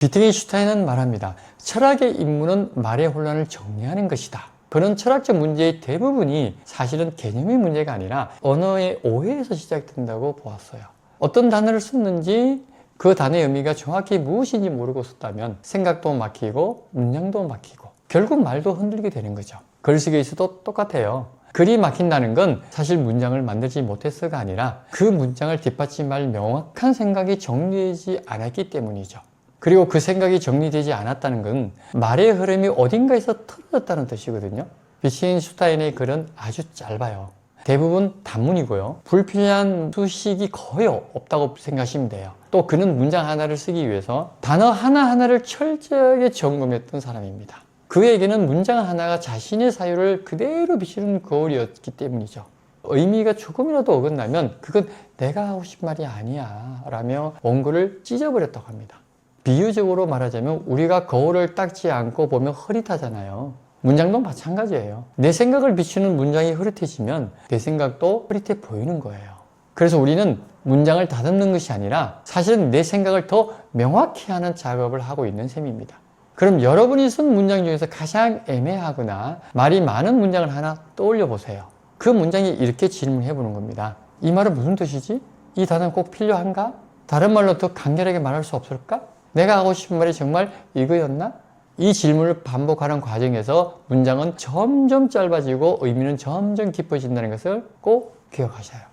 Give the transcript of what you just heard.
비트겐슈타인은 말합니다. 철학의 임무는 말의 혼란을 정리하는 것이다. 그런 철학적 문제의 대부분이 사실은 개념의 문제가 아니라 언어의 오해에서 시작된다고 보았어요. 어떤 단어를 썼는지 그 단어의 의미가 정확히 무엇인지 모르고 썼다면 생각도 막히고 문장도 막히고 결국 말도 흔들게 되는 거죠. 글쓰기에서도 똑같아요. 글이 막힌다는 건 사실 문장을 만들지 못해서가 아니라 그 문장을 뒷받침할 명확한 생각이 정리되지 않았기 때문이죠. 그리고 그 생각이 정리되지 않았다는 건 말의 흐름이 어딘가에서 틀어졌다는 뜻이거든요. 비트겐슈타인의 글은 아주 짧아요. 대부분 단문이고요. 불필요한 수식이 거의 없다고 생각하시면 돼요. 또 그는 문장 하나를 쓰기 위해서 단어 하나하나를 철저하게 점검했던 사람입니다. 그에게는 문장 하나가 자신의 사유를 그대로 비추는 거울이었기 때문이죠. 의미가 조금이라도 어긋나면 그건 내가 하고 싶은 말이 아니야 라며 원고를 찢어버렸다고 합니다. 비유적으로 말하자면 우리가 거울을 닦지 않고 보면 흐릿하잖아요. 문장도 마찬가지예요. 내 생각을 비추는 문장이 흐릿해지면 내 생각도 흐릿해 보이는 거예요. 그래서 우리는 문장을 다듬는 것이 아니라 사실은 내 생각을 더 명확히 하는 작업을 하고 있는 셈입니다. 그럼 여러분이 쓴 문장 중에서 가장 애매하거나 말이 많은 문장을 하나 떠올려 보세요. 그 문장이 이렇게 질문해 보는 겁니다. 이 말은 무슨 뜻이지? 이 단어는 꼭 필요한가? 다른 말로 더 간결하게 말할 수 없을까? 내가 하고 싶은 말이 정말 이거였나? 이 질문을 반복하는 과정에서 문장은 점점 짧아지고 의미는 점점 깊어진다는 것을 꼭 기억하셔요.